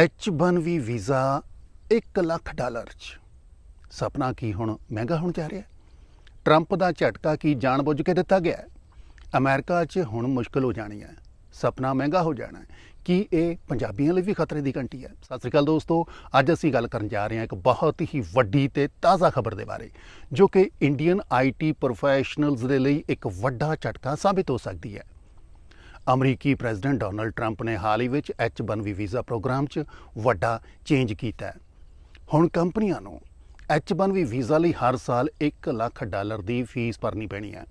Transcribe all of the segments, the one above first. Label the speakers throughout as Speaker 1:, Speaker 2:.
Speaker 1: H1B visa 1 lakh dollar ਚ। ਸੁਪਨਾ ਕੀ ਹੁਣ ਮਹਿੰਗਾ ਹੋਣ ਜਾ ਰਿਹਾ? ਟਰੰਪ ਦਾ ਝਟਕਾ ਕੀ ਜਾਣਬੁੱਝ ਕੇ ਦਿੱਤਾ ਗਿਆ? ਹੈ ਅਮਰੀਕਾ 'ਚ ਹੁਣ ਮੁਸ਼ਕਲ ਹੋ ਜਾਣੀ ਹੈ। ਸੁਪਨਾ ਮਹਿੰਗਾ ਹੋ ਜਾਣਾ ਕੀ ਇਹ ਪੰਜਾਬੀਆਂ ਲਈ ਵੀ ਖਤਰੇ ਦੀ ਘੰਟੀ ਹੈ? ਸਤਿ ਸ੍ਰੀ ਅਕਾਲ ਦੋਸਤੋ, ਅੱਜ ਅਸੀਂ ਗੱਲ ਕਰਨ ਜਾ ਰਹੇ ਹਾਂ ਇੱਕ ਬਹੁਤ ਹੀ ਵੱਡੀ ਤੇ ਤਾਜ਼ਾ ਖਬਰ ਦੇ ਬਾਰੇ, ਜੋ ਕਿ ਇੰਡੀਅਨ ਆਈਟੀ ਪ੍ਰੋਫੈਸ਼ਨਲਜ਼ ਦੇ ਲਈ ਇੱਕ ਵੱਡਾ ਝਟਕਾ ਸਾਬਿਤ ਹੋ ਸਕਦੀ ਹੈ। ਅਮਰੀਕੀ ਪ੍ਰੈਜ਼ੀਡੈਂਟ ਡੋਨਲਡ ਟਰੰਪ ਨੇ ਹਾਲ ਹੀ ਵਿੱਚ H1B ਵੀਜ਼ਾ ਪ੍ਰੋਗਰਾਮ 'ਚ ਵੱਡਾ ਚੇਂਜ ਕੀਤਾ ਹੈ। ਹੁਣ ਕੰਪਨੀਆਂ ਨੂੰ H1B ਵੀਜ਼ਾ ਲਈ ਹਰ ਸਾਲ 1 ਲੱਖ ਡਾਲਰ ਦੀ ਫੀਸ ਭਰਨੀ ਪੈਣੀ ਹੈ।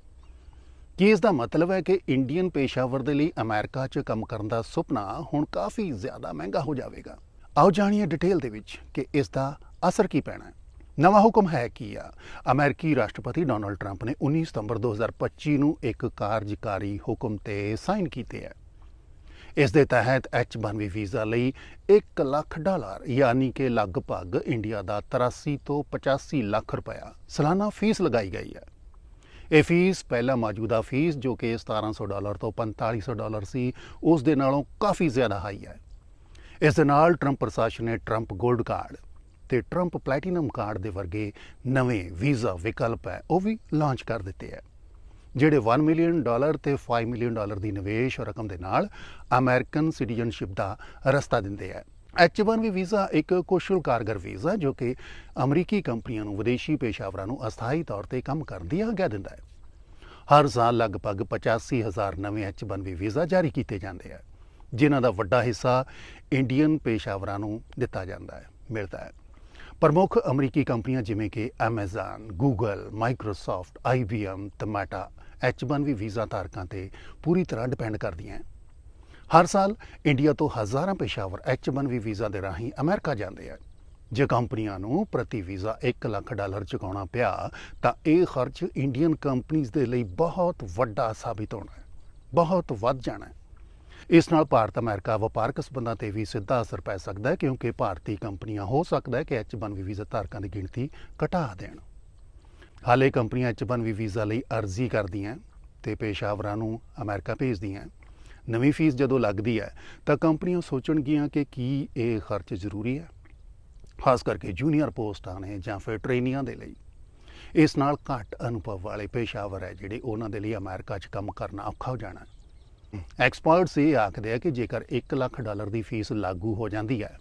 Speaker 1: ਕੀ ਇਸ ਦਾ ਮਤਲਬ ਹੈ ਕਿ ਇੰਡੀਅਨ ਪੇਸ਼ਾਵਰ ਦੇ ਲਈ ਅਮਰੀਕਾ 'ਚ ਕੰਮ ਕਰਨ ਦਾ ਸੁਪਨਾ ਹੁਣ ਕਾਫੀ ਜ਼ਿਆਦਾ ਮਹਿੰਗਾ ਹੋ ਜਾਵੇਗਾ? ਆਓ ਜਾਣੀਏ ਡਿਟੇਲ ਦੇ ਵਿੱਚ ਕਿ ਇਸ ਦਾ ਅਸਰ ਕੀ ਪੈਣਾ ਹੈ। ਨਵਾਂ ਹੁਕਮ ਹੈ ਕੀ ਆ? ਅਮਰੀਕੀ ਰਾਸ਼ਟਰਪਤੀ ਡੋਨਲਡ ਟਰੰਪ ਨੇ 19 ਸਤੰਬਰ 2025 ਨੂੰ ਇੱਕ ਕਾਰਜਕਾਰੀ ਹੁਕਮ ਤੇ ਸਾਈਨ ਕੀਤੇ ਹੈ ਇਸ ਦੇ ਤਹਿਤ H1B ਵੀਜ਼ਾ ਲਈ 1 ਲੱਖ ਡਾਲਰ, ਯਾਨੀ ਕਿ ਲਗਭਗ ਇੰਡੀਆ ਦਾ 83 ਤੋਂ 85 ਲੱਖ ਰੁਪਇਆ ਸਾਲਾਨਾ ਫੀਸ ਲਗਾਈ ਗਈ ਹੈ ਇਹ ਫੀਸ ਪਹਿਲਾਂ ਮੌਜੂਦਾ ਫੀਸ ਜੋ ਕਿ 1700 ਡਾਲਰ ਤੋਂ 4500 ਡਾਲਰ ਸੀ, ਉਸ ਦੇ ਨਾਲੋਂ ਕਾਫੀ ਜ਼ਿਆਦਾ ਹਾਈ ਹੈ ਇਸ ਦੇ ਨਾਲ ਟਰੰਪ ਪ੍ਰਸ਼ਾਸਨ ਨੇ ਟਰੰਪ 골ਡ ਕਾਰਡ ਤੇ ਟਰੰਪ ਪਲੈਟੀਨਮ ਕਾਰਡ ਦੇ ਵਰਗੇ ਨਵੇਂ ਵੀਜ਼ਾ ਵਿਕਲਪ ਹੈ, ਉਹ ਵੀ ਲਾਂਚ ਕਰ ਦਿੱਤੇ ਹੈ। ਜਿਹੜੇ 1 ਮਿਲੀਅਨ ਡਾਲਰ ਤੇ 5 ਮਿਲੀਅਨ ਡਾਲਰ ਦੀ ਨਿਵੇਸ਼ ਰਕਮ ਦੇ ਨਾਲ ਅਮਰੀਕਨ ਸਿਟੀਜ਼ਨਸ਼ਿਪ ਦਾ ਰਸਤਾ ਦਿੰਦੇ ਹੈ। H1B ਵੀਜ਼ਾ ਇੱਕ ਕੁਸ਼ਲ ਕਾਰਗਰ ਵੀਜ਼ਾ ਜੋ ਕਿ ਅਮਰੀਕੀ ਕੰਪਨੀਆਂ ਨੂੰ ਵਿਦੇਸ਼ੀ ਪੇਸ਼ਾਵਰਾਂ ਨੂੰ ਅਸਥਾਈ ਤੌਰ ਤੇ ਕੰਮ ਕਰਨ ਦੀ ਆਗਿਆ ਦਿੰਦਾ ਹੈ। ਹਰ ਸਾਲ ਲਗਭਗ 85000 ਨਵੇਂ H1B ਵੀਜ਼ਾ ਜਾਰੀ ਕੀਤੇ ਜਾਂਦੇ ਹੈ, ਜਿਨ੍ਹਾਂ ਦਾ ਵੱਡਾ ਹਿੱਸਾ ਇੰਡੀਅਨ ਪੇਸ਼ਾਵਰਾਂ ਨੂੰ ਦਿੱਤਾ ਜਾਂਦਾ ਹੈ, ਮਿਲਦਾ ਹੈ। ਪ੍ਰਮੁੱਖ ਅਮਰੀਕੀ ਕੰਪਨੀਆਂ ਜਿਵੇਂ ਕਿ Amazon, Google, Microsoft, IBM ਤੇ Meta H1B ਵੀਜ਼ਾ ਧਾਰਕਾਂ ਤੇ ਪੂਰੀ ਤਰ੍ਹਾਂ ਡਿਪੈਂਡ ਕਰਦੀਆਂ ਹਨ। ਹਰ ਸਾਲ ਇੰਡੀਆ ਤੋਂ ਹਜ਼ਾਰਾਂ ਪੇਸ਼ਾਵਰ H1B ਵੀਜ਼ਾ ਦੇ ਰਾਹੀਂ ਅਮਰੀਕਾ ਜਾਂਦੇ ਹਨ। ਜੇ ਕੰਪਨੀਆਂ ਨੂੰ ਪ੍ਰਤੀ ਵੀਜ਼ਾ 1 ਲੱਖ ਡਾਲਰ ਚੁਕਾਉਣਾ ਪਿਆ ਤਾਂ ਇਹ ਖਰਚ ਇੰਡੀਅਨ ਕੰਪਨੀਆਂ ਦੇ ਲਈ ਬਹੁਤ ਵੱਡਾ ਸਾਬਿਤ ਹੋਣਾ ਹੈ ਬਹੁਤ ਵੱਧ ਜਾਣਾ ਹੈ। ਇਸ ਨਾਲ ਭਾਰਤ ਅਮਰੀਕਾ ਵਪਾਰਕ ਸਬੰਧਾਂ ਤੇ ਵੀ ਸਿੱਧਾ ਅਸਰ ਪੈ ਸਕਦਾ ਹੈ, ਕਿਉਂਕਿ ਭਾਰਤੀ ਕੰਪਨੀਆਂ ਹੋ ਸਕਦਾ ਹੈ ਕਿ H1B ਵੀਜ਼ਾ ਧਾਰਕਾਂ ਦੀ ਗਿਣਤੀ ਘਟਾ ਦੇਣ। ਹਾਲੇ ਕੰਪਨੀਆਂ H1B ਵੀਜ਼ਾ ਲਈ ਅਰਜ਼ੀ ਕਰਦੀਆਂ ਤੇ ਪੇਸ਼ਾਵਰਾਂ ਨੂੰ ਅਮਰੀਕਾ ਭੇਜਦੀਆਂ। ਨਵੀਂ ਫੀਸ ਜਦੋਂ ਲੱਗਦੀ ਹੈ, ਤਾਂ ਕੰਪਨੀਆਂ ਸੋਚਣਗੀਆਂ ਕਿ ਕੀ ਇਹ ਖਰਚ ਜ਼ਰੂਰੀ ਹੈ, ਖਾਸ ਕਰਕੇ ਜੂਨੀਅਰ ਪੋਸਟਾਂ ਨੇ ਜਾਂ ਫਿਰ ਟ੍ਰੇਨੀਆਂ ਦੇ ਲਈ। ਇਸ ਨਾਲ ਘੱਟ ਅਨੁਭਵ ਵਾਲੇ ਪੇਸ਼ਾਵਰ ਹੈ ਜਿਹੜੇ ਉਹਨਾਂ ਦੇ ਲਈ ਅਮਰੀਕਾ 'ਚ ਕੰਮ ਕਰਨਾ ਔਖਾ ਹੋ ਜਾਣਾ। ਐਕਸਪਰਟਸ ਇਹ ਆਖਦੇ ਆ ਕਿ ਜੇਕਰ 1 ਲੱਖ ਡਾਲਰ ਦੀ ਫੀਸ ਲਾਗੂ ਹੋ ਜਾਂਦੀ ਹੈ,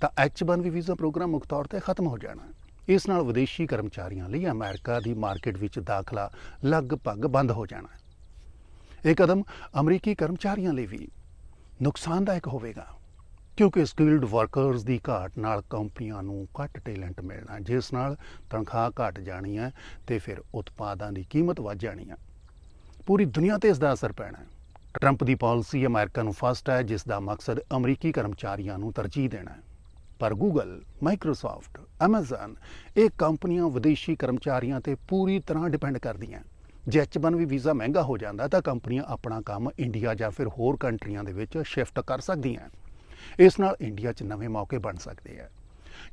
Speaker 1: ਤਾਂ H1B ਵੀਜ਼ਾ ਪ੍ਰੋਗਰਾਮ ਮੁੱਖ ਤੌਰ ਤੇ ਖਤਮ ਹੋ ਜਾਣਾ ਇਸ ਨਾਲ ਵਿਦੇਸ਼ੀ ਕਰਮਚਾਰੀਆਂ ਲਈ ਅਮਰੀਕਾ ਦੀ ਮਾਰਕੀਟ ਵਿੱਚ ਦਾਖਲਾ ਲਗਭਗ ਬੰਦ ਹੋ ਜਾਣਾ ਇਹ ਕਦਮ ਅਮਰੀਕੀ ਕਰਮਚਾਰੀਆਂ ਲਈ ਵੀ ਨੁਕਸਾਨਦਾਇਕ ਹੋਵੇਗਾ, ਕਿਉਂਕਿ ਸਕਿਲਡ ਵਰਕਰਸ ਦੀ ਘਾਟ ਨਾਲ ਕੰਪਨੀਆਂ ਨੂੰ ਘੱਟ ਟੈਲੈਂਟ ਮਿਲਣਾ ਜਿਸ ਨਾਲ ਤਨਖਾਹ ਘਟ ਜਾਣੀ ਹੈ ਤੇ ਫਿਰ ਉਤਪਾਦਾਂ ਦੀ ਕੀਮਤ ਵੱਧ ਜਾਣੀ ਹੈ। ਪੂਰੀ ਦੁਨੀਆ ਤੇ ਇਸ ਦਾ ਅਸਰ ਪੈਣਾ ਹੈ। ਟਰੰਪ ਦੀ ਪਾਲਿਸੀ ਅਮਰੀਕਾ ਨੂੰ ਫਸਟ ਹੈ, ਜਿਸ ਦਾ ਮਕਸਦ ਅਮਰੀਕੀ ਕਰਮਚਾਰੀਆਂ ਨੂੰ ਤਰਜੀਹ ਦੇਣਾ ਹੈ। ਪਰ ਗੂਗਲ ਮਾਈਕਰੋਸਾਫਟ Amazon, ਇਹ ਕੰਪਨੀਆਂ ਵਿਦੇਸ਼ੀ ਕਰਮਚਾਰੀਆਂ ਤੇ ਪੂਰੀ ਤਰ੍ਹਾਂ ਡਿਪੈਂਡ ਕਰਦੀਆਂ ਜੇ H1B ਵੀਜ਼ਾ ਮਹਿੰਗਾ ਹੋ ਜਾਂਦਾ, ਤਾਂ ਕੰਪਨੀਆਂ ਆਪਣਾ ਕੰਮ ਇੰਡੀਆ ਜਾਂ ਫਿਰ ਹੋਰ ਕੰਟਰੀਆਂ ਦੇ ਵਿੱਚ ਸ਼ਿਫਟ ਕਰ ਸਕਦੀਆਂ ਇਸ ਨਾਲ ਇੰਡੀਆ 'ਚ ਨਵੇਂ ਮੌਕੇ ਬਣ ਸਕਦੇ ਆ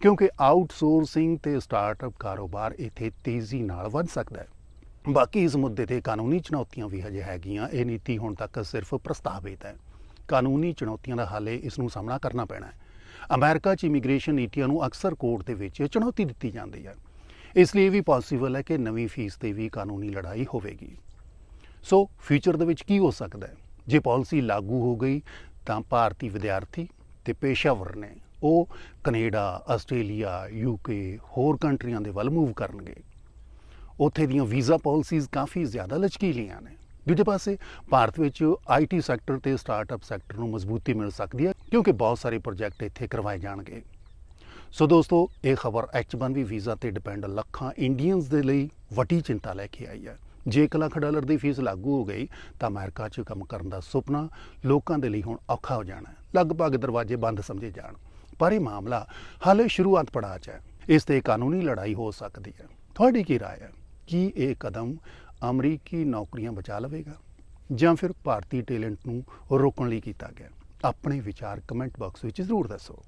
Speaker 1: ਕਿਉਂਕਿ ਆਊਟਸੋਰਸਿੰਗ ਤੇ ਸਟਾਰਟਅਪ ਕਾਰੋਬਾਰ ਇੱਥੇ ਤੇਜ਼ੀ ਨਾਲ ਵੱਧ ਸਕਦਾ ਹੈ। ਬਾਕੀ ਇਸ ਮੁੱਦੇ ਤੇ ਕਾਨੂੰਨੀ ਚੁਣੌਤੀਆਂ ਵੀ ਹਜੇ ਹੈਗੀਆਂ। ਇਹ ਨੀਤੀ ਹੁਣ ਤੱਕ ਸਿਰਫ ਪ੍ਰਸਤਾਵਿਤ ਹੈ। ਕਾਨੂੰਨੀ ਚੁਣੌਤੀਆਂ ਦਾ ਹਾਲੇ ਇਸ ਨੂੰ ਸਾਹਮਣਾ ਕਰਨਾ ਪੈਣਾ ਹੈ। ਅਮਰੀਕਾ 'ਚ ਇਮੀਗ੍ਰੇਸ਼ਨ ਨੀਤੀਆਂ ਨੂੰ ਅਕਸਰ ਕੋਰਟ ਦੇ ਵਿੱਚ ਚੁਣੌਤੀ ਦਿੱਤੀ ਜਾਂਦੀ ਹੈ। ਇਸ ਲਈ ਇਹ ਵੀ ਪੋਸੀਬਲ ਹੈ ਕਿ ਨਵੀਂ ਫੀਸ ਤੇ ਵੀ ਕਾਨੂੰਨੀ ਲੜਾਈ ਹੋਵੇਗੀ। ਸੋ ਫਿਊਚਰ ਦੇ ਵਿੱਚ ਕੀ ਹੋ ਸਕਦਾ ਹੈ? ਜੇ ਪਾਲਿਸੀ ਲਾਗੂ ਹੋ ਗਈ ਤਾਂ ਭਾਰਤੀ ਵਿਦਿਆਰਥੀ ਤੇ ਪੇਸ਼ਾਵਰ ਨੇ ਉਹ ਕੈਨੇਡਾ, ਆਸਟ੍ਰੇਲੀਆ ਯੂਕੇ ਹੋਰ ਕੰਟਰੀਆਂ ਦੇ ਵੱਲ ਮੂਵ ਕਰਨਗੇ। ਉੱਥੇ ਦੀਆਂ ਵੀਜ਼ਾ ਪਾਲਿਸੀਜ਼ ਕਾਫੀ ਜ਼ਿਆਦਾ ਲਚਕੀਲੀਆਂ ਨੇ ਦੂਜੇ ਪਾਸੇ ਭਾਰਤ ਵਿੱਚ ਆਈਟੀ ਸੈਕਟਰ ਤੇ ਸਟਾਰਟਅਪ ਸੈਕਟਰ ਨੂੰ ਮਜ਼ਬੂਤੀ ਮਿਲ ਸਕਦੀ ਹੈ ਕਿਉਂਕਿ ਬਹੁਤ ਸਾਰੇ ਪ੍ਰੋਜੈਕਟ ਇੱਥੇ ਕਰਵਾਏ ਜਾਣਗੇ ਸੋ ਦੋਸਤੋ ਇਹ ਖਬਰ H1B ਵੀਜ਼ਾ ਤੇ ਡਿਪੈਂਡ ਲੱਖਾਂ ਇੰਡੀਅਨਸ ਦੇ ਲਈ ਵੱਡੀ ਚਿੰਤਾ ਲੈ ਕੇ ਆਈ ਹੈ ਜੇ 1 ਲੱਖ ਡਾਲਰ ਦੀ ਫੀਸ ਲਾਗੂ ਹੋ ਗਈ ਤਾਂ ਅਮਰੀਕਾ 'ਚ ਕੰਮ ਕਰਨ ਦਾ ਸੁਪਨਾ ਲੋਕਾਂ ਦੇ ਲਈ ਹੁਣ ਔਖਾ ਹੋ ਜਾਣਾ ਹੈ ਲਗਭਗ ਦਰਵਾਜ਼ੇ ਬੰਦ ਸਮਝੇ ਜਾਣ ਪਰ ਇਹ ਮਾਮਲਾ ਹਾਲੇ ਸ਼ੁਰੂਆਤ ਪੜਾਅ 'ਚ ਹੈ ਇਸ ਤੇ ਕਾਨੂੰਨੀ ਲੜਾਈ ਹੋ ਸਕਦੀ ਹੈ ਤੁਹਾਡੀ ਕੀ رائے ਹੈ ਕੀ ਇਹ ਕਦਮ ਅਮਰੀਕੀ ਨੌਕਰੀਆਂ ਬਚਾ ਲਵੇਗਾ ਜਾਂ ਫਿਰ ਭਾਰਤੀ ਟੈਲੈਂਟ ਨੂੰ ਰੋਕਣ ਲਈ ਕੀਤਾ ਗਿਆ? ਆਪਣੇ ਵਿਚਾਰ ਕਮੈਂਟ ਬਾਕਸ ਵਿੱਚ ਜ਼ਰੂਰ ਦੱਸੋ।